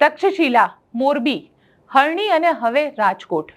તક્ષશિલા, મોરબી, હરણી અને હવે રાજકોટ.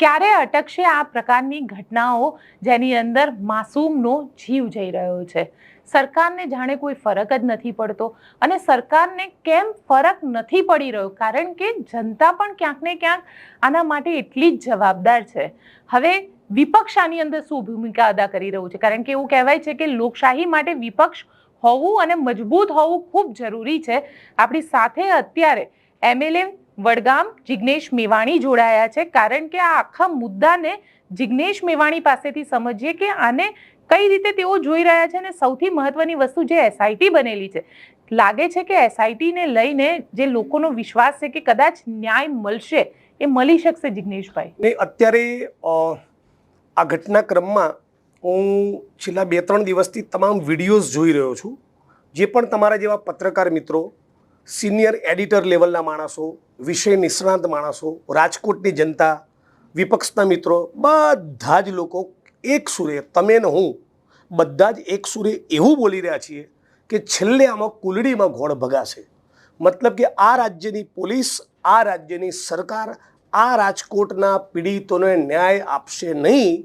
ક્યારે અટકશે આ પ્રકારની ઘટનાઓ જેની અંદર માસૂમનો જીવ જઈ રહ્યો છે? સરકારને જાણે કોઈ ફરક જ નથી પડતો અને સરકારને કેમ ફરક નથી પડી રહ્યો? કારણ કે જનતા પણ ક્યાંક ને ક્યાંક આના માટે એટલી જ જવાબદાર છે. હવે વિપક્ષ આની અંદર શું ભૂમિકા અદા કરી રહ્યું છે? કારણ કે એવું કહેવાય છે કે લોકશાહી માટે વિપક્ષ હોવું અને મજબૂત હોવું ખૂબ જરૂરી છે. આપણી સાથે અત્યારે એમએલએ વડગામ જિગ્નેશ મેવાણી જોડાયા છે. કારણ કે આ આખા મુદ્દાને જિગ્નેશ મેવાણી પાસેથી સમજીએ કે આને કઈ રીતે તેઓ જોઈ રહ્યા છે અને સૌથી મહત્વની વસ્તુ જે એસઆઈટી બનેલી છે. લાગે છે કે એસઆઈટીને લઈને જે લોકોનો વિશ્વાસ છે કે કદાચ ન્યાય મળશે એ મળી શકશે જિગ્નેશભાઈ? ને અત્યારે આ ઘટનાક્રમમાં હું છેલ્લા બે ત્રણ દિવસથી તમામ વિડીયોઝ જોઈ રહ્યો છું, જે પણ તમારા જેવા પત્રકાર મિત્રો, સિનિયર એડિટર લેવલના માણસો, વિષય નિષ્ણાંત માણસો, રાજકોટની જનતા, વિપક્ષના મિત્રો, બધા જ લોકો એક સુરે, તમે ને હું, બધા જ એક સુરે એવું બોલી રહ્યા છીએ કે છેલ્લે આમાં કુલડીમાં ઘોડ ભગાશે. મતલબ કે આ રાજ્યની પોલીસ, આ રાજ્યની સરકાર, આ રાજકોટના પીડિતોને ન્યાય આપશે નહીં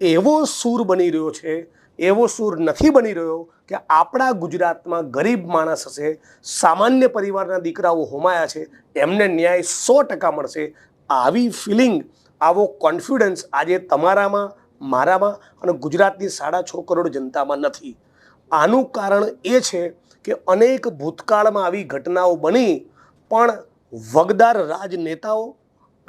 એવો સૂર બની રહ્યો છે, એવો સૂર નથી બની રહ્યો કે આપણા ગુજરાતમાં ગરીબ માણસ હશે, સામાન્ય પરિવારના દીકરાઓ હોમાયા છે, એમને ન્યાય સો ટકા મળશે. આવી ફિલિંગ આવો કોન્ફિડન્સ આજે તમારામાં, મારામાં અને ગુજરાતની સાડા છ કરોડ જનતામાં નથી. આનું કારણ એ છે કે અનેક ભૂતકાળમાં આવી ઘટનાઓ બની, પણ વગદાર રાજનેતાઓ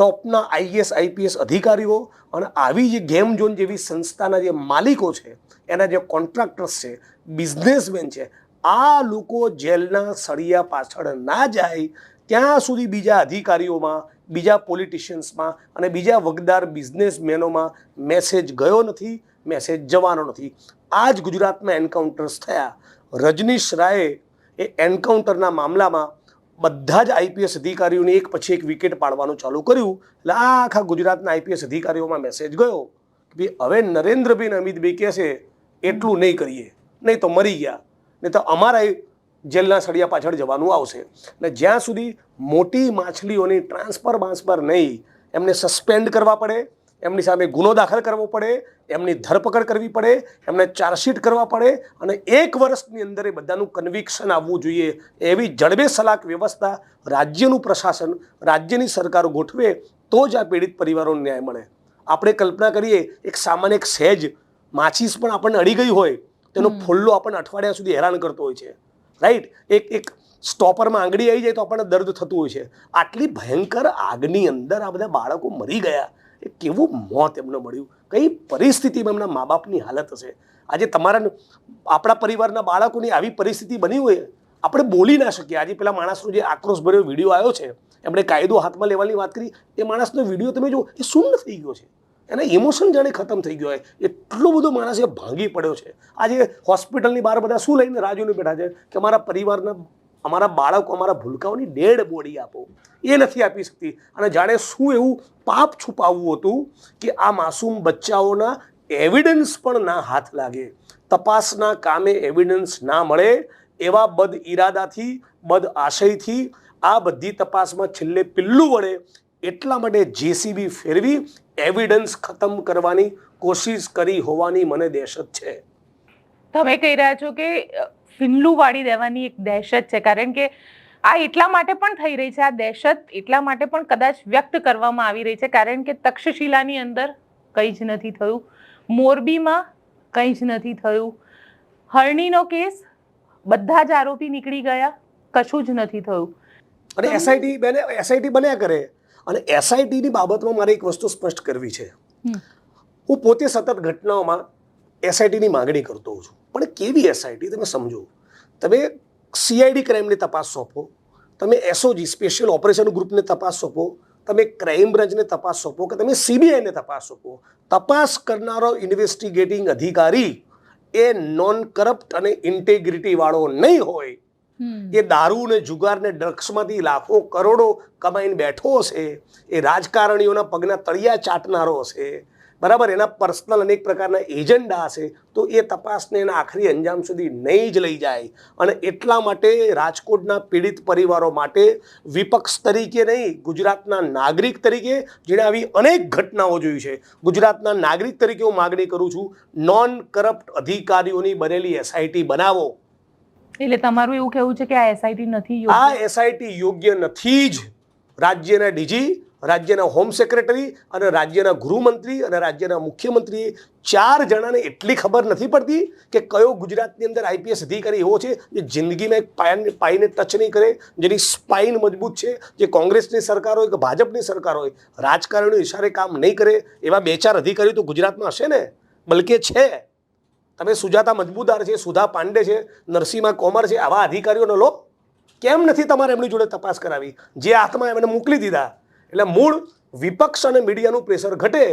ટોપના આઈએસ આઈપીએસ અધિકારીઓ અને આવી જે ગેમ ઝોન જેવી સંસ્થાના જે માલિકો છે, એના જે કોન્ટ્રાક્ટર્સ છે, બિઝનેસમેન છે, આ લોકો જેલના સળિયા પાછળ ના જાય, ત્યાં સુધી બીજા અધિકારીઓમાં, બીજા પોલિટિશિયન્સમાં અને બીજા વગદાર બિઝનેસમેનોમાં મેસેજ ગયો નથી, મેસેજ જવાનો નથી. આ જ ગુજરાતમાં એન્કાઉન્ટર્સ થયા. રજનીશ રાયે એ એન્કાઉન્ટરના મામલામાં બધા જ આઈપીએસ અધિકારીઓને એક પછી એક વિકેટ પાડવાનું ચાલુ કર્યું. એટલે આ આખા ગુજરાતના આઈપીએસ અધિકારીઓમાં મેસેજ ગયો કે હવે નરેન્દ્રભાઈ ને અમિતભાઈ કહેશે એટલું નહીં કરીએ. નહીં તો મરી ગયા. નહીં તો અમારા જેલના સળિયા પાછળ જવાનું આવશે. એટલે જ્યાં સુધી મોટી માછલીઓની ટ્રાન્સફર બાન્સફર નહીં, એમને સસ્પેન્ડ કરવા પડે. એમની સામે ગુનો દાખલ કરવો પડે એમની ધરપકડ કરવી પડે એમને ચાર્જશીટ કરવા પડે અને એક વર્ષની અંદર એ બધાનું કન્વિક્શન આવવું જોઈએ એવી જડબે સલાક વ્યવસ્થા રાજ્યનું પ્રશાસન રાજ્યની સરકાર ગોઠવે તો જ આ પીડિત પરિવારોને ન્યાય મળે. આપણે કલ્પના કરીએ એક સામાન્ય એક સહેજ માછીસ પણ આપણને અડી ગઈ હોય તેનો ફોલ્લો આપણને અઠવાડિયા સુધી હેરાન કરતો હોય છે. રાઈટ એક એક સ્ટોપરમાં આંગળી આવી જાય તો આપણને દર્દ થતું હોય છે. આટલી ભયંકર આગની અંદર આ બધા બાળકો મરી ગયા. એ કેવું મોત એમને મળ્યું? કઈ પરિસ્થિતિમાં એમના મા બાપની હાલત હશે? આજે તમારા આપણા પરિવારના બાળકોની આવી પરિસ્થિતિ બની હોય, આપણે બોલી ના શકીએ. આજે પેલા માણસનો જે આક્રોશભર્યો વીડિયો આવ્યો છે, એમણે કાયદો હાથમાં લેવાની વાત કરી, એ માણસનો વીડિયો તમે જો એ શૂન્ય થઈ ગયો છે. એના ઇમોશન જાણે ખતમ થઈ ગયો હોય. એટલો બધો માણસ એ ભાંગી પડ્યો છે. આજે હોસ્પિટલની બહાર બધા શું લઈને રાજુને બેઠા છે? કે અમારા પરિવારના અમારા બાળકો અમારા ભૂલકાઓની ડેડ બોડી આપો. એ નથી આપી શકતી. અને જાણે શું એવું પાપ છુપાવવું હતું કે આ માસૂમ બચ્ચાઓના એવિડન્સ પણ ના હાથ લાગે. તપાસના કામે એવિડન્સ ના મળે. એવા બદ ઈરાદાથી, બદ આશયથી આ બધી તપાસમાં છેલ્લે પિલ્લું વળે. એટલા માટે જેસીબી ફેરવી એવિડન્સ ખતમ કરવાની કોશિશ કરી હોવાની મને દહેશત છે. તમે કહી રહ્યા છો કે અ, ફિનલું વાળી દેવાની એક દહેશત છે. કારણ કે આ એટલા માટે પણ થઈ રહી છે આ દહેશત એટલા માટે પણ કદાચ વ્યક્ત કરવામાં આવી રહી છે. કારણ કે તક્ષશિલાની અંદર કંઈ જ નથી થયું. મોરબીમાં કંઈ જ નથી થયું. હરણીનો કેસ બધા જ આરોપી નીકળી ગયા. કશું જ નથી થયું. અને એસઆઈટી બને એસઆઈટી બન્યા કરે. અને એસઆઈટીની બાબતમાં મારે એક વસ્તુ સ્પષ્ટ કરવી છે. હું પોતે સતત ઘટનાઓમાં એસઆઈટીની માગણી કરતો હોઉં છું. પણ કેવી એસઆઈટી તમે સમજો. તમે સીઆઈડી ક્રાઇમની તપાસ સોંપો તમે એસઓજી સ્પેશિયલ ઓપરેશન ગ્રુપને તપાસ સોંપો તમે ક્રાઇમ બ્રાન્ચને તપાસ સોંપો કે તમે સીબીઆઈને તપાસ સોંપો તપાસ કરનારો ઇન્વેસ્ટિગેટિંગ અધિકારી એ નોન કરપ્ટ અને ઇન્ટેગ્રિટી વાળો નહીં હોય. એ દારૂ ને જુગાર ને ડ્રગ્સમાંથી લાખો કરોડો કમાઈને બેઠો હશે એ રાજકારણીઓના પગના તળિયા ચાટનારો હશે બરાબર? એના પર્સનલ અનેક પ્રકારના એજન્ડા હશે તો એ તપાસને એના આખરી અંજામ સુધી નહીં જ લઈ જાય. અને એટલા માટે રાજકોટના પીડિત પરિવારો માટે વિપક્ષ તરીકે નહીં ગુજરાતના નાગરિક તરીકે જેણે આવી અનેક ઘટનાઓ જોઈ છે. ગુજરાતના નાગરિક તરીકે હું માગણી કરું છું નોન કરપ્ટ અધિકારીઓની બનેલી એસઆઈટી બનાવો. એટલે તમારું એવું કહેવું છે કે આ એસઆઈટી નથી આ એસઆઈટી યોગ્ય નથી જ રાજ્યના ડીજી રાજ્યના હોમ સેક્રેટરી અને રાજ્યના ગૃહમંત્રી અને રાજ્યના મુખ્યમંત્રીએ ચાર જણાને એટલી ખબર નથી પડતી કે કયો ગુજરાતની અંદર આઈપીએસ અધિકારી એવો છે જે જિંદગીમાં એક પાયન પાઈને ટચ નહીં કરે, જેની સ્પાઇન મજબૂત છે, જે કોંગ્રેસની સરકાર હોય કે ભાજપની સરકાર હોય, રાજકારણીઓ ઇશારે કામ નહીં કરે, એવા બે ચાર અધિકારીઓ તો ગુજરાતમાં હશે ને? બલકે છે. તમે સુજાતા મજબૂદાર છે, સુધા પાંડે છે, નરસિંહા કોમર છે, આવા અધિકારીઓનો લો. કેમ નથી તમારે એમની જોડે તપાસ કરાવી? જે હાથમાં એમને મોકલી દીધા. એટલે મૂળ વિપક્ષ અને મીડિયાનું પ્રેશર ઘટે,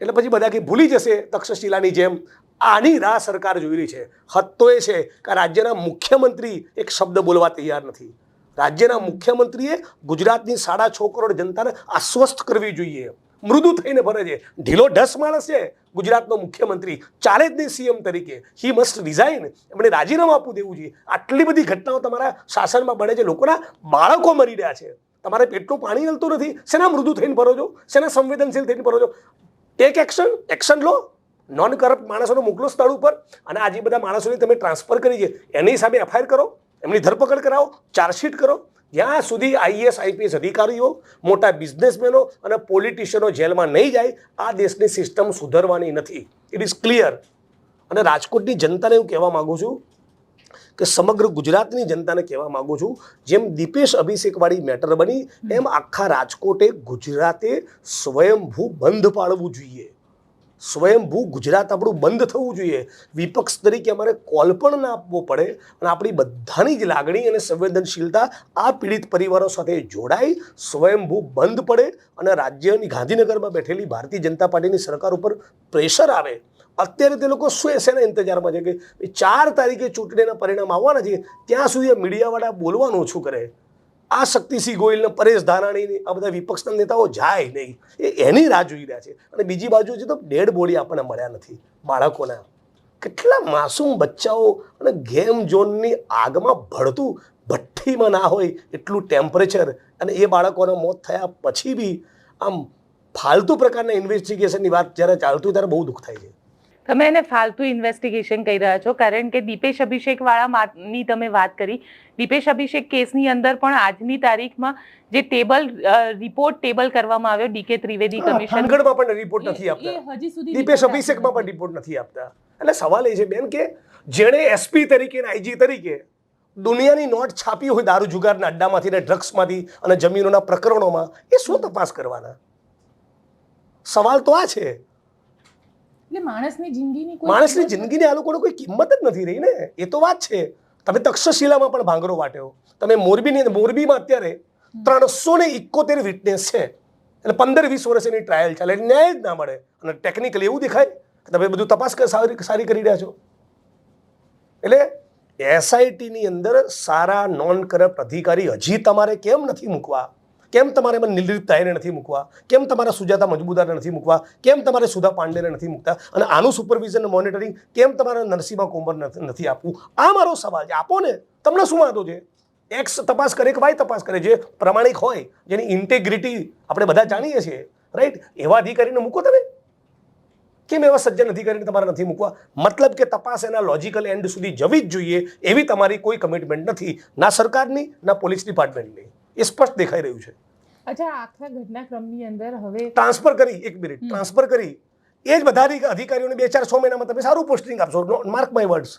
એટલે પછી બધા કે ભૂલી જશે તક્ષશિલાની જેમ. આની રાહ સરકાર જોઈ રહી છે. હદ તો એ છે કે રાજ્યના મુખ્યમંત્રી એક શબ્દ બોલવા તૈયાર નથી. રાજ્યના મુખ્યમંત્રીએ ગુજરાતની સાડા છ કરોડ જનતાને આશ્વસ્ત કરવી જોઈએ. મૃદુ થઈને ભરે છે. ઢીલો ઢસ માણસ છે ગુજરાતનો મુખ્યમંત્રી. ચાલે જ નહીં સીએમ તરીકે. હી મસ્ટ રિઝાઇન એમણે રાજીનામું આપવું દેવું જોઈએ. આટલી બધી ઘટનાઓ તમારા શાસનમાં બને છે. લોકોના બાળકો મરી રહ્યા છે. તમારે પેટનું પાણી મળતું નથી. શેના મૃદુ થઈને ભરો છો? શેના સંવેદનશીલ થઈને ભરો છો? ટેક એક્શન એક્શન લો. નોન કરપ્ટ માણસોને મોકલો સ્થળ ઉપર. અને આજે બધા માણસોને તમે ટ્રાન્સફર કરી છે, એની સામે એફઆઈઆર કરો. એમની ધરપકડ કરાવો ચાર્જશીટ કરો. જ્યાં સુધી આઈએસ આઈપીએસ અધિકારીઓ, મોટા બિઝનેસમેનો અને પોલિટિશિયનો જેલમાં નહીં જાય, આ દેશની સિસ્ટમ સુધરવાની નથી. ઇટ ઇઝ ક્લિયર અને રાજકોટની જનતાને હું કહેવા માગું છું કે સમગ્ર ગુજરાતની જનતાને કહેવા માગું છું, જેમ દીપેશ અભિષેકવાળી મેટર બની, એમ આખા રાજકોટે ગુજરાતે સ્વયંભૂ બંધ પાડવું જોઈએ. સ્વયંભૂ ગુજરાત આપણું બંધ થવું જોઈએ. વિપક્ષ તરીકે અમારે કોલ પણ ના આપવો પડે અને આપણી બધાની જ લાગણી અને સંવેદનશીલતા આ પીડિત પરિવારો સાથે જોડાઈ સ્વયંભૂ બંધ પડે અને રાજ્યની ગાંધીનગરમાં બેઠેલી ભારતીય જનતા પાર્ટીની સરકાર ઉપર પ્રેશર આવે. અત્યારે તે લોકો શું શેના ઇંતજારમાં છે કે ચાર તારીખે ચૂંટણીના પરિણામ આવવાના છે, ત્યાં સુધી આ મીડિયાવાળા બોલવાનું ઓછું કરે. આ શક્તિસિંહ ગોયલને પરેશ ધારાણીની આ બધા વિપક્ષના નેતાઓ જાય નહીં. એ એની રાહ જોઈ રહ્યા છે. અને બીજી બાજુ છે તો ડેડ બોડી આપણને મળ્યા નથી બાળકોના. કેટલા માસૂમ બચ્ચાઓ અને ગેમ ઝોનની આગમાં ભળતું ભઠ્ઠીમાં ના હોય એટલું ટેમ્પરેચર અને એ બાળકોના મોત થયા પછી બી આમ ફાલતુ પ્રકારના ઇન્વેસ્ટિગેશનની વાત જ્યારે ચાલતું ત્યારે બહુ દુઃખ થાય છે. તમે એને ફાલતુ ઇન્વેસ્ટિગેશન કહી રહ્યા છો. કારણ કે દીપેશ અભિષેક વાળાની તમે વાત કરી. દીપેશ અભિષેક કેસની અંદર પણ આજની તારીખમાં જે ટેબલ રિપોર્ટ ટેબલ કરવામાં આવ્યો ડીકે ત્રિવેદી કમિશન. પણ રિપોર્ટ નથી આપતા. હજી સુધી દીપેશ અભિષેકમાં પણ રિપોર્ટ નથી આપતા. એટલે સવાલ એ છે બેન કે જેણે એસપી તરીકે અને આઈજી તરીકે દુનિયાની નોટ છાપી હોય દારૂ જુગારના અડ્ડામાંથી ને ડ્રગ્સમાંથી અને જમીનોના પ્રકરણોમાં એ શું તપાસ કરવાના? સવાલ તો આ છે. એટલે માણસની જિંદગીની કોઈ માણસની જિંદગીની આ લોકોને કોઈ કિંમત જ નથી રહી ને? એ તો વાત છે. તમે તક્ષશિલામાં પણ ભાંગરો વાટ્યો. તમે મોરબીની મોરબીમાં અત્યારે ત્રણસો ને ઇકોતેર વિટનેસ છે. એટલે પંદર વીસ વર્ષ એની ટ્રાયલ ચાલે ન્યાય જ ના મળે. અને ટેકનિકલી એવું દેખાય કે તમે બધું તપાસ સારી સારી કરી રહ્યા છો. એટલે એસઆઈટીની અંદર સારા નોન કરપ્ટ અધિકારી હજી તમારે કેમ નથી મૂકવા? કેમ તમારે એમાં તાયરે નથી મૂકવા? કેમ તમારા સુજાતા મજબૂદારને નથી મૂકવા? કેમ તમારે સુધા પાંડેને નથી મૂકતા? અને આનું સુપરવિઝન મોનિટરિંગ કેમ તમારે નરસિંહા કોમર નથી આપવું? આ મારો સવાલ છે. આપો ને. તમને શું વાંધો છે? એક્સ તપાસ કરે કે વાય તપાસ કરે? જે પ્રમાણિક હોય, જેની ઇન્ટેગ્રિટી આપણે બધા જાણીએ છીએ રાઈટ એવા અધિકારીને મૂકો તમે. કેમ એવા સજ્જન અધિકારીને તમારે નથી મૂકવા? મતલબ કે તપાસ એના લોજિકલ એન્ડ સુધી જવી જ જોઈએ, એવી તમારી કોઈ કમિટમેન્ટ નથી. ના સરકારની, ના પોલીસ ડિપાર્ટમેન્ટની એ સ્પષ્ટ દેખાઈ રહ્યું છે. અચ્છા આખા ઘટનાક્રમની અંદર હવે ટ્રાન્સફર કરી એક મિનિટ. ટ્રાન્સફર કરી. એ જ બધા અધિકારીઓને બે ચાર સો મહિનામાં તમે સારું પોસ્ટિંગ આપશો. માર્ક માય વર્ડ્સ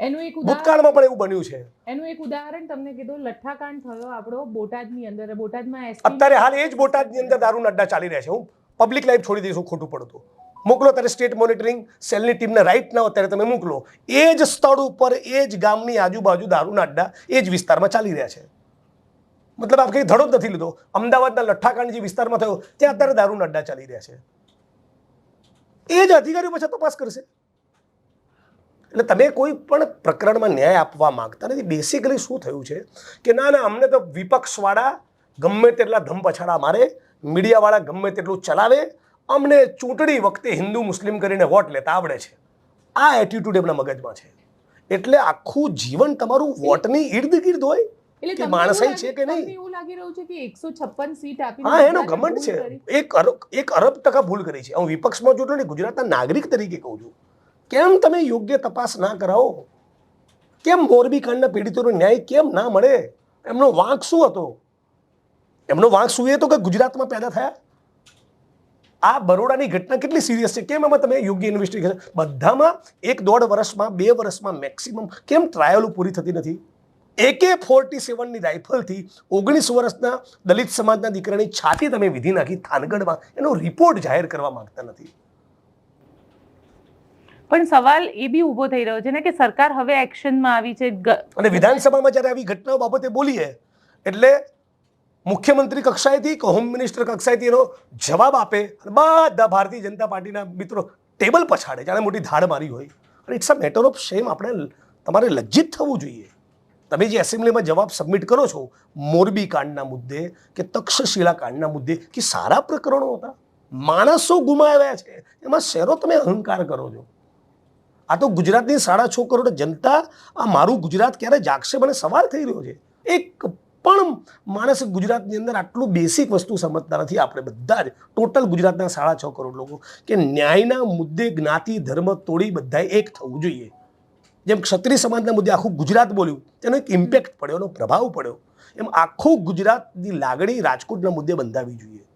એનું એક ભૂતકાળમાં પણ એવું બન્યું છે. એનું એક ઉદાહરણ તમને કીધું લઠ્ઠાકાંડ થયો આપણો બોટાદની અંદર. બોટાદમાં અત્યારે હાલ એ જ બોટાદની અંદર દારૂ અડ્ડા ચાલી રહ્યા છે. હું પબ્લિક લાઈફ છોડી દઈશું ખોટું પડતું. મોકલો ત્યારે સ્ટેટ મોનિટરિંગ સેલની ટીમને રાઈટ ના હોય ત્યારે તમે મોકલો. એ જ સ્થળ ઉપર એ જ ગામની આજુબાજુ દારૂના અડ્ડા એ જ વિસ્તારમાં ચાલી રહ્યા છે. મતલબ આપ કંઈ ધડો જ નથી લીધો. અમદાવાદના લઠ્ઠાકાંડ જે વિસ્તારમાં થયો, ત્યાં અત્યારે દારૂના અડ્ડા ચાલી રહ્યા છે. એ જ અધિકારીઓ પછી તપાસ કરશે. એટલે તમે કોઈ પણ પ્રકરણમાં ન્યાય આપવા માંગતા નથી. બેસિકલી શું થયું છે કે ના ના, અમને તો વિપક્ષવાળા ગમે તેટલા ધમ પછાડા મારે, મીડિયાવાળા ગમે તેટલું ચલાવે, અમને ચૂંટણી વખતે હિન્દુ મુસ્લિમ કરીને વોટ લેતા આવડે છે. આ એટીટ્યુડ એમના મગજમાં છે. એટલે આખું જીવન તમારું વોટની ઈર્દ ગિર્દ હોય. કે માણસાઈ છે કે નહીં? એવું લાગી રહ્યું છે કે એકસો છપ્પન સીટ આપી હા એનો ઘમંડ છે. એક અરબ એક અરબ ટકા ભૂલ કરી છે. હું વિપક્ષમાં જોતો ને ગુજરાતના નાગરિક તરીકે કહું છું. કેમ તમે યોગ્ય તપાસ ના કરાવો? કેમ મોરબી કાંડના પીડિતોનો ન્યાય કેમ ના મળે? એમનો વાંક શું હતો? એમનો વાંક શું એ તો કે ગુજરાતમાં પેદા થયા? આ બરોડાની ઘટના કેટલી સિરિયસ છે? કેમ એમાં તમે યોગ્ય ઇન્વેસ્ટિગેશન બધામાં એક દોઢ વર્ષમાં બે વર્ષમાં મેક્સિમમ કેમ ટ્રાયલો પૂરી થતી નથી? એકે ફોર્ટી સેવનની રાઇફલથી ઓગણીસ વર્ષના દલિત સમાજના દીકરાની છાતી તમે વિધિ નાખી થાનગઢમાં. એનો રિપોર્ટ જાહેર કરવા માંગતા નથી. પણ સવાલ એ બી ઊભો થઈ રહ્યો છે ને કે સરકાર હવે એક્શનમાં આવી છે. અને વિધાનસભામાં જ્યારે આવી ઘટનાઓ બાબતે બોલીએ એટલે મુખ્યમંત્રી કક્ષાએથી કે હોમ મિનિસ્ટર કક્ષાએથી એનો જવાબ આપે અને બધા ભારતીય જનતા પાર્ટીના મિત્રો ટેબલ પછાડે જાણે મોટી ધાડ મારી હોય. અને it's a matter of shame આપણે તમારે લજ્જિત થવું જોઈએ. તમે જે એસેમ્બલીમાં જવાબ સબમિટ કરો છો, મોરબી કાંડના મુદ્દે કે તક્ષશિલા કાંડના મુદ્દે, કે સારા પ્રકરણો હતા. માણસો ગુમાવ્યા છે. એમાં શેરો તમે અહંકાર કરો છો? આ તો ગુજરાતની સાડા છ કરોડ જનતા આ મારું ગુજરાત ક્યારે જાગશે મને સવાલ થઈ રહ્યો છે. એક પણ માણસ ગુજરાતની અંદર આટલું બેસિક વસ્તુ સમજતા નથી. આપણે બધા જ ટોટલ ગુજરાતના સાડા છ કરોડ લોકો, કે ન્યાયના મુદ્દે જ્ઞાતિ, ધર્મ તોડી બધાએ એક થવું જોઈએ. જેમ ક્ષત્રિય સમાજના મુદ્દે આખું ગુજરાત બોલ્યું, તેનો એક ઇમ્પેક્ટ પડ્યો, એનો પ્રભાવ પડ્યો. એમ આખું ગુજરાતની લાગણી રાજકોટના મુદ્દે બંધાવી જોઈએ.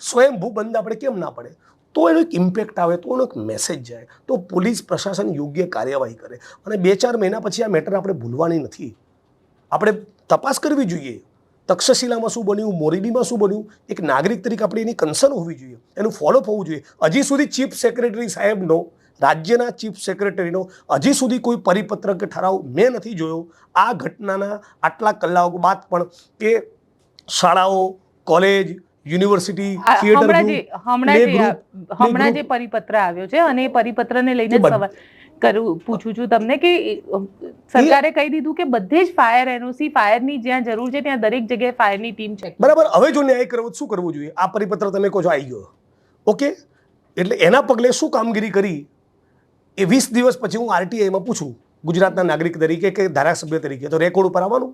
સ્વયંભૂ બંધ આપણે કેમ ના પડે? તો એનો એક ઇમ્પેક્ટ આવે, તો એનો એક મેસેજ જાય, તો પોલીસ પ્રશાસન યોગ્ય કાર્યવાહી કરે. અને બે ચાર મહિના પછી આ મેટર આપણે ભૂલવાની નથી. આપણે તપાસ કરવી જોઈએ. તક્ષશિલામાં શું બન્યું, મોરબીમાં શું બન્યું? એક નાગરિક તરીકે આપણે એની કન્સર્ન હોવી જોઈએ. એનું ફોલોઅપ હોવું જોઈએ. હજી સુધી ચીફ સેક્રેટરી સાહેબનો રાજ્યના ચીફ સેક્રેટરીનો હજી સુધી કોઈ પરિપત્ર કે ઠરાવ મેં નથી જોયો. આ ઘટનાના આટલા કલાકો બાદ પણ કે શાળાઓ કોલેજ યુનિવર્સિટી હમણાં. જે પરિપત્ર આવ્યો છે અને એ પરિપત્રને લઈને સવાલ કરું પૂછું છું તમને કે સરકારે કહી દીધું કે બધે જ ફાયર એનઓસી ફાયરની જ્યાં જરૂર છે ત્યાં દરેક જગ્યાએ ફાયરની ટીમ છે બરાબર હવે જો ન્યાય કરવો શું કરવું જોઈએ? આ પરિપત્ર તમે કહો છો આવી ગયો. ઓકે? એટલે એના પગલે શું કામગીરી કરી? એ વીસ દિવસ પછી હું આરટીઆઈમાં પૂછું ગુજરાતના નાગરિક તરીકે કે ધારાસભ્ય તરીકે તો રેકોર્ડ ઉપર આવવાનું.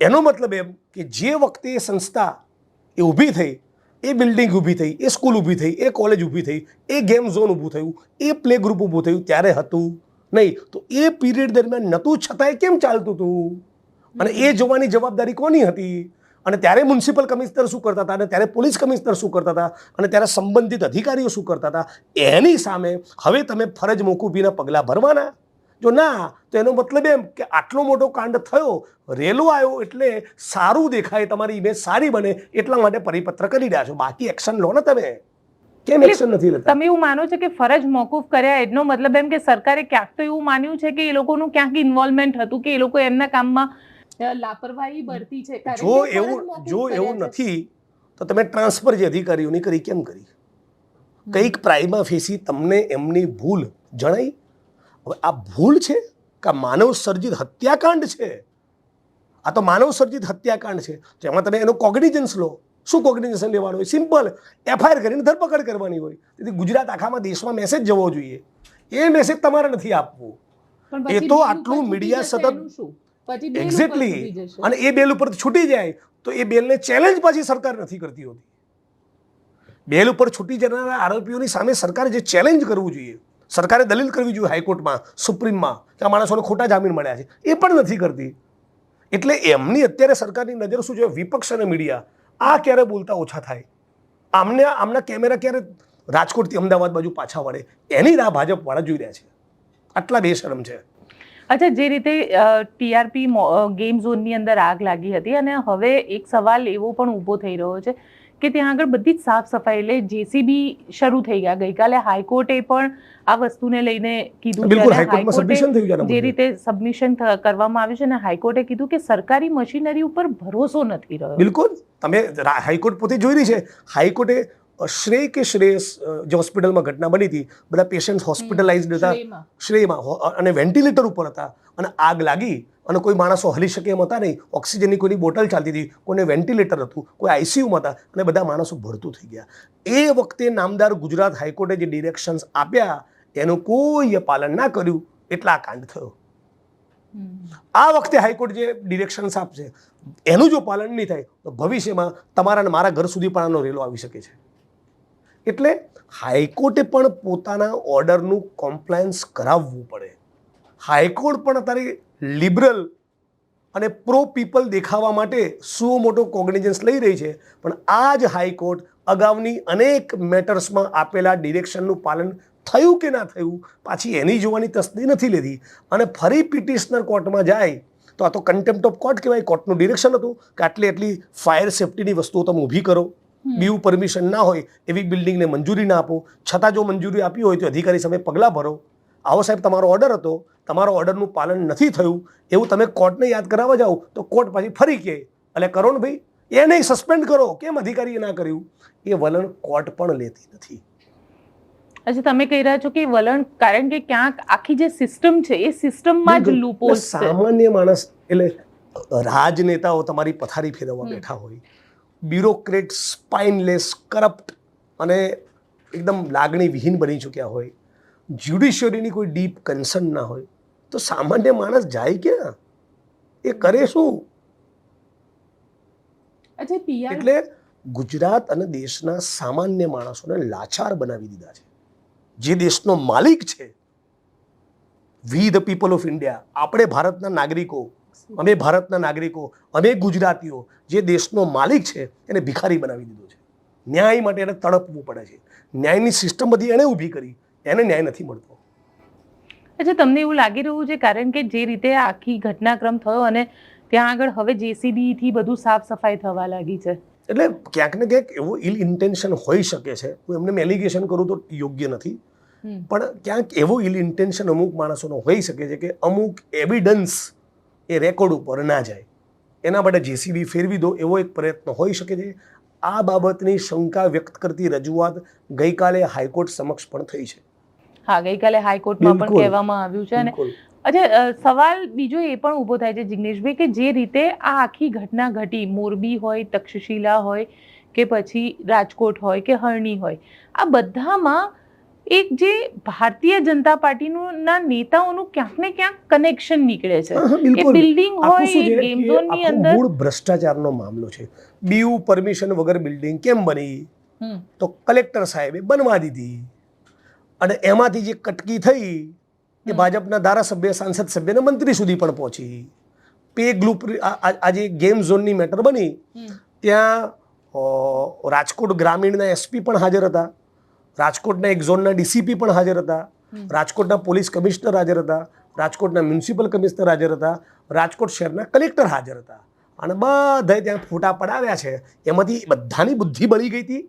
એનો મતલબ એમ કે જે વખતે એ સંસ્થા એ ઊભી થઈ એ બિલ્ડિંગ ઊભી થઈ એ સ્કૂલ ઊભી થઈ એ કોલેજ ઊભી થઈ એ ગેમ ઝોન ઊભું થયું એ પ્લે ગ્રુપ ઊભું થયું ત્યારે હતું નહીં. તો એ પીરિયડ દરમિયાન નહોતું છતાંય કેમ ચાલતું હતું અને એ જોવાની જવાબદારી કોની હતી? અને ત્યારે મ્યુનિસિપલ કમિશનર શું કરતા હતા અને ત્યારે પોલીસ કમિશનર શું કરતા હતા અને ત્યારે સંબંધિત અધિકારીઓ શું કરતા હતા એની સામે હવે તમે ફરજ મોકૂફીના પગલાં ભરવાના? જો ના તો એનો મતલબ એમ કે આટલો મોટો કાંડ થયો રેલો આવ્યો એટલે સારું દેખાય તમારી ઇમેજ સારી બને એટલા માટે પરિપત્ર કરી રહ્યા છો. બાકી એક્શન લો ને તમે. કેમ એક્શન નથી લેતા? તમે એવું માનો છો કે ફરજ મોકૂફ કર્યા એનો મતલબ એમ કે સરકારે ક્યાંક તો એવું માન્યું છે કે એ લોકોનું ક્યાંક ઇન્વોલ્વમેન્ટ હતું કે એ લોકો એમના કામમાં લાપરવાહી બરતી છે. જો એવું જો એવું નથી તો તમે ટ્રાન્સફર જે અધિકારીઓની કરી કેમ કરી? કંઈક પ્રાઇમા ફેસી તમને એમની ભૂલ જણાઈ? હવે આ ભૂલ છે કે માનવ સર્જિત હત્યાકાંડ છે? આ તો માનવ સર્જિત હત્યાકાંડ છે. તો એમાં તમે એનો કોગ્નિજન્સ લો. શું કોગ્નિજન્સન લેવાનું હોય? સિમ્પલ એફઆઈઆર કરીને ધરપકડ કરવાની હોય. તેથી ગુજરાત આખામાં દેશમાં મેસેજ જવો જોઈએ. એ મેસેજ તમારે નથી આપવું. એ તો આટલું મીડિયા સતત-? પછી એક્ઝેક્ટલી અને એ બેલ ઉપર છૂટી જાય તો એ બેલને ચેલેન્જ પાછી સરકાર નથી કરતી હોતી. બેલ ઉપર છૂટી જનારા આરોપીઓની સામે સરકારે જે ચેલેન્જ કરવું જોઈએ સરકારે દલીલ કરવી જોઈએ હાઈકોર્ટમાં સુપ્રીમમાં કે આ માણસોને ખોટા જામીન મળ્યા છે એ પણ નથી કરતી. એટલે એમની અત્યારે સરકારની નજર શું છે? વિપક્ષ અને મીડિયા આ ક્યારે બોલતા ઓછા થાય? આમને આમના કેમેરા ક્યારે રાજકોટથી અમદાવાદ બાજુ પાછા વળે? એની રાહ ભાજપવાળા જોઈ રહ્યા છે. આટલા બેશરમ છે. અચ્છા જે રીતે ટીઆરપી ગેમ ઝોનની અંદર આગ લાગી હતી અને હવે એક સવાલ એવો પણ ઊભો થઈ રહ્યો છે કે ત્યાં આગળ બધી જ સાફ સફાઈ એટલે જેસીબી શરૂ થઈ ગયા. ગઈકાલે હાઈકોર્ટે પણ આ વસ્તુને લઈને કીધું જે રીતે સબમિશન કરવામાં આવ્યું છે અને હાઈકોર્ટે કીધું કે સરકારી મશીનરી ઉપર ભરોસો નથી રહ્યો. બિલકુલ. તમે હાઈકોર્ટ પોતે જોઈ રહી છે. હાઈકોર્ટે શ્રેય કે શ્રેયસ જે હોસ્પિટલમાં ઘટના બની હતી બધા પેશન્ટ હોસ્પિટલાઇઝડ હતા. શ્રેયમાં. અને વેન્ટિલેટર ઉપર હતા. અને આગ લાગી અને કોઈ માણસો હલી શકે એમ હતા નહીં. ઓક્સિજનની કોઈની બોટલ ચાલતી હતી કોઈને વેન્ટિલેટર હતું કોઈ આઈસીયુમાં હતા અને બધા માણસો ભરતું થઈ ગયા. એ વખતે નામદાર ગુજરાત હાઈકોર્ટે જે ડિરેક્શન્સ આપ્યા એનું કોઈએ પાલન ના કર્યું. એટલા આ કાંડ થયો. આ વખતે હાઈકોર્ટ જે ડિરેક્શન્સ આપશે એનું જો પાલન નહીં થાય તો ભવિષ્યમાં તમારા મારા ઘર સુધી પણ આનો રેલો આવી શકે છે. એટલે હાઈકોર્ટે પણ પોતાના ઓર્ડરનું કોમ્પ્લાયન્સ કરાવવું પડે. હાઈકોર્ટ પણ અત્યારે લિબરલ અને પ્રો પીપલ દેખાવા માટે શું મોટો કોગ્નિઝન્સ લઈ રહી છે. પણ આ જ હાઈકોર્ટ અગાઉની અનેક મેટર્સમાં આપેલા ડિરેક્શનનું પાલન થયું કે ના થયું પાછી એની જોવાની તસ્દી નથી લીધી. અને ફરી પિટિશનર કોર્ટમાં જાય તો આ તો કન્ટેમ્પ્ટ ઓફ કોર્ટ કહેવાય. કોર્ટનું ડિરેક્શન હતું કે આટલી આટલી ફાયર સેફટીની વસ્તુઓ તમે ઊભી કરો. બીયુ પરમિશન ના હોય એવી બિલ્ડિંગને મંજૂરી ના આપો. છતાં જો મંજૂરી આપી હોય તો અધિકારી સામે પગલાં ભરો. આવો સાહેબ તમારો ઓર્ડર હતો. તમારો ઓર્ડરનું પાલન નથી થયું. એવું તમે કોર્ટને યાદ કરાવવા જાઓ તો કોર્ટ પાછી ફરી કહે એટલે કરો ને ભાઈ એ સસ્પેન્ડ કરો. કેમ અધિકારીએ ના કર્યું? એ વલણ કોર્ટ પણ લેતી નથી. અચ્છા તમે કહી રહ્યા છો કે વલણ કારણ કે ક્યાંક આખી જે સિસ્ટમ છે એ સિસ્ટમમાં જ છે. સામાન્ય માણસ એટલે રાજનેતાઓ તમારી પથારી ફેરવવા બેઠા હોય. બ્યુરોક્રેટ સ્પાઇનલેસ કરપ્ટ અને એકદમ લાગણી વિહીન બની ચૂક્યા હોય. જ્યુડિશિયરીની કોઈ ડીપ કન્સર્ન ના હોય. તો સામાન્ય માણસ જાય ક્યાં? એ કરે શું? એટલે ગુજરાત અને દેશના સામાન્ય માણસોને લાચાર બનાવી દીધા છે. જે દેશનો માલિક છે. We the people of India આપણે ભારતના નાગરિકો. અમે ભારતના નાગરિકો અમે ગુજરાતીઓ જે દેશનો માલિક છે એને ભિખારી બનાવી દીધો છે. ન્યાય માટે એને તડપવું પડે છે. ન્યાયની સિસ્ટમ બધી એણે ઊભી કરી એને ન્યાય નથી મળતો. અચ્છા તમને એવું લાગી રહ્યું છે કારણ કે જે રીતે આખી ઘટનાક્રમ થયો અને ત્યાં આગળ હવે જેસીબી થી બધું સાફ સફાઈ થવા લાગી છે? એટલે ક્યાંક ને ક્યાંક એવો ઇલ ઇન્ટેન્શન હોઈ શકે છે. હું એમને એલિગેશન કરું તો યોગ્ય નથી. પણ ક્યાંક એવો ઇલ ઇન્ટેન્શન અમુક માણસોનો હોઈ શકે છે કે અમુક એવિડન્સ એ રેકોર્ડ ઉપર ના જાય. એના માટે જેસીબી ફેરવી દો એવો એક પ્રયત્ન હોઈ શકે છે. આ બાબતની શંકા વ્યક્ત કરતી રજૂઆત ગઈકાલે હાઈકોર્ટ સમક્ષ પણ થઈ છે. હા ગઈકાલે હાઈકોર્ટમાં પણ કહેવામાં આવ્યું છે અને અચ્છા સવાલ બીજો એ પણ ઊભો થાય છે જિગ્નેશભાઈ કે જે રીતે આ આખી ઘટના ઘટી મોરબી હોય તક્ષશિલા હોય કે પછી રાજકોટ હોય કે હરણી હોય આ બધામાં એક જે ભારતીય જનતા પાર્ટીનું ના નેતાઓનું ક્યાંક ને ક્યાંક કનેક્શન નીકળે છે. એ બિલ્ડિંગ હોય ગેમ ઝોનની અંદર. મૂળ ભ્રષ્ટાચારનો મામલો છે. બીયુ પરમિશન વગર બિલ્ડિંગ કેમ બની? તો કલેક્ટર સાહેબે બનવા દીધી. અને એમાંથી જે કટકી થઈ એ ભાજપના ધારાસભ્ય સાંસદ સભ્યને મંત્રી સુધી પણ પહોંચી. પે ગ્રુપ આજે ગેમ ઝોનની મેટર બની ત્યાં રાજકોટ ગ્રામીણના એસપી પણ હાજર હતા. રાજકોટના એક ઝોનના ડીસીપી પણ હાજર હતા. રાજકોટના પોલીસ કમિશનર હાજર હતા. રાજકોટના મ્યુનિસિપલ કમિશનર હાજર હતા. રાજકોટ શહેરના કલેક્ટર હાજર હતા. અને બધાએ ત્યાં ફોટા પડાવ્યા છે. એમાંથી બધાની બુદ્ધિ બળી ગઈ હતી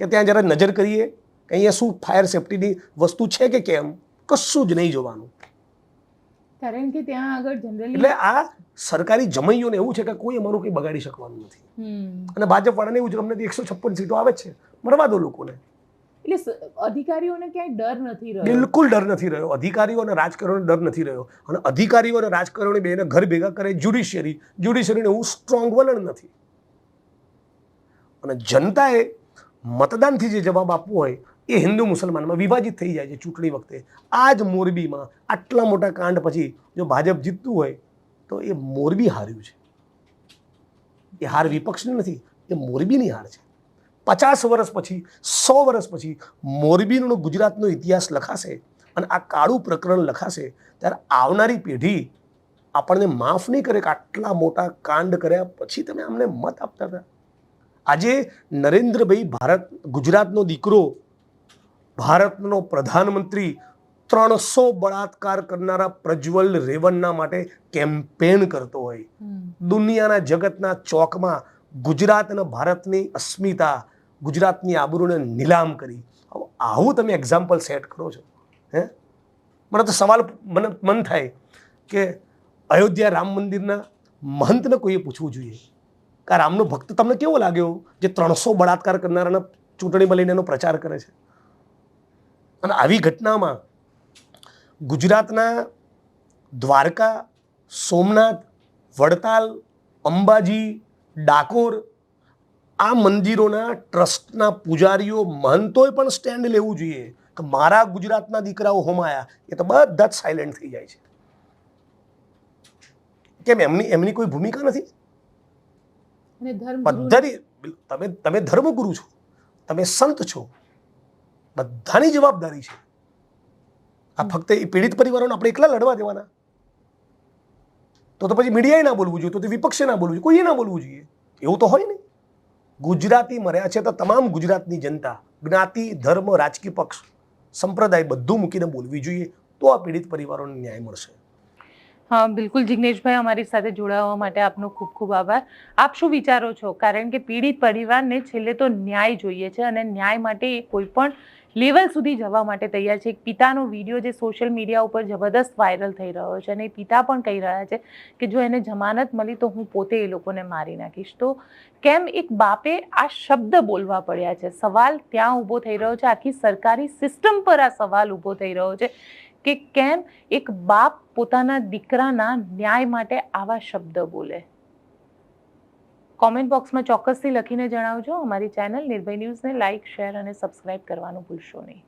કે ત્યાં જરા નજર કરીએ કે અહીંયા શું ફાયર સેફટીની વસ્તુ છે કે કેમ? કશું જ નહીં જોવાનું. કારણ કે ત્યાં આગળ જનરલી એટલે આ સરકારી જમૈયોને એવું છે કે કોઈ અમારું કંઈ બગાડી શકવાનું નથી. અને ભાજપવાળાને એવું જ અમને એકસો છપ્પન સીટો આવે છે. મરવા દો લોકોને. એટલે અધિકારીઓને ક્યાંય ડર નથી રહ્યો? બિલકુલ ડર નથી રહ્યો. અધિકારીઓ અને રાજકારણીઓને ડર નથી રહ્યો. અને અધિકારીઓ અને રાજકારણી બેને ઘર ભેગા કરે જ્યુડિશિયરી જ્યુડિશિયરીને એવું સ્ટ્રોંગ વલણ નથી. અને જનતાએ મતદાનથી જે જવાબ આપવો હોય, એ હિન્દુ મુસલમાનમાં વિભાજિત થઈ જાય છે ચૂંટણી વખતે. આ જ મોરબીમાં આટલા મોટા કાંડ પછી જો ભાજપ જીતતું હોય, તો એ મોરબી હાર્યું છે. એ હાર વિપક્ષની નથી, એ મોરબીની હાર છે. પચાસ વર્ષ પછી સો વર્ષ પછી મોરબીનો ગુજરાતનો ઇતિહાસ લખાશે અને આ કાળું પ્રકરણ લખાશે ત્યારે આવનારી પેઢી આપણને માફ નહીં કરે કે આટલા મોટા કાંડ કર્યા પછી તમે અમને મત આપતા હતા. આજે નરેન્દ્રભાઈ ભારત ગુજરાતનો દીકરો ભારતનો પ્રધાનમંત્રી ત્રણસો બળાત્કાર કરનારા પ્રજ્વલ રેવન્ના માટે કેમ્પેન કરતો હોય. દુનિયાના જગતના ચોકમાં ગુજરાત અને ભારતની અસ્મિતા ગુજરાતની આબરૂને નીલામ કરી. આવું તમે એક્ઝામ્પલ સેટ કરો છો. હે? મને તો સવાલ મને, મન થાય કે અયોધ્યા રામ મંદિરના મહંતને કોઈએ પૂછવું જોઈએ? કે રામનો ભક્ત તમને કેવો લાગ્યો જે ત્રણસો બળાત્કાર કરનારાના ચૂંટણીમાં લઈને એનો પ્રચાર કરે છે? અને આવી ઘટનામાં ગુજરાતના દ્વારકા, સોમનાથ, વડતાલ, અંબાજી, ડાકોર આ મંદિરોના ટ્રસ્ટના પૂજારીઓ મહંતોએ પણ સ્ટેન્ડ લેવું જોઈએ કે મારા ગુજરાતના દીકરાઓ હોમાયા એ તો બધા જ સાયલેન્ટ થઈ જાય છે. કેમ એમની એમની કોઈ ભૂમિકા નથી? પદ્ધતિ તમે તમે ધર્મગુરુ છો. તમે સંત છો. બધાની જવાબદારી છે. આ ફક્ત એ પીડિત પરિવારોને આપણે એકલા લડવા દેવાના. તો તો પછી મીડિયાએ ના બોલવું જોઈએ તો વિપક્ષે ના બોલવું જોઈએ કોઈએ ના બોલવું જોઈએ. એવું તો હોય ને ગુજરાતી મર્યા છે તો તમામ ગુજરાતની જનતા, જ્ઞાતિ, ધર્મ, રાજકીય પક્ષ, સંપ્રદાય બધું મૂકીને બોલવી જોઈએ તો આ પીડિત પરિવારોને ન્યાય મળશે. હા, બિલકુલ જિગ્નેશભાઈ, અમારી સાથે જોડાવા માટે આપનો ખૂબ ખૂબ આભાર. આપ શું વિચારો છો? કારણ કે પીડિત પરિવારને છેલ્લે તો ન્યાય જોઈએ છે અને ન્યાય માટે કોઈ પણ લેવલ સુધી જવા માટે તૈયાર છે. એક પિતાનો વીડિયો જે સોશિયલ મીડિયા ઉપર જબરદસ્ત વાયરલ થઈ રહ્યો છે અને પિતા પણ કહી રહ્યા છે કે જો એને જમાનત મળી તો હું પોતે એ લોકોને મારી નાખીશ. તો કેમ એક બાપે આ શબ્દ બોલવા પડ્યા છે? સવાલ ત્યાં ઊભો થઈ રહ્યો છે. આખી સરકારી સિસ્ટમ પર આ સવાલ ઊભો થઈ રહ્યો છે કે કેમ એક બાપ પોતાના દીકરાના ન્યાય માટે આવા શબ્દ બોલે? કોમેન્ટ બોક્સમાં ચોક્કસથી લખીને જણાવજો. અમારી ચેનલ નિર્ભય ન્યૂઝને લાઇક, શેર અને સબસ્ક્રાઇબ કરવાનું ભૂલશો નહીં.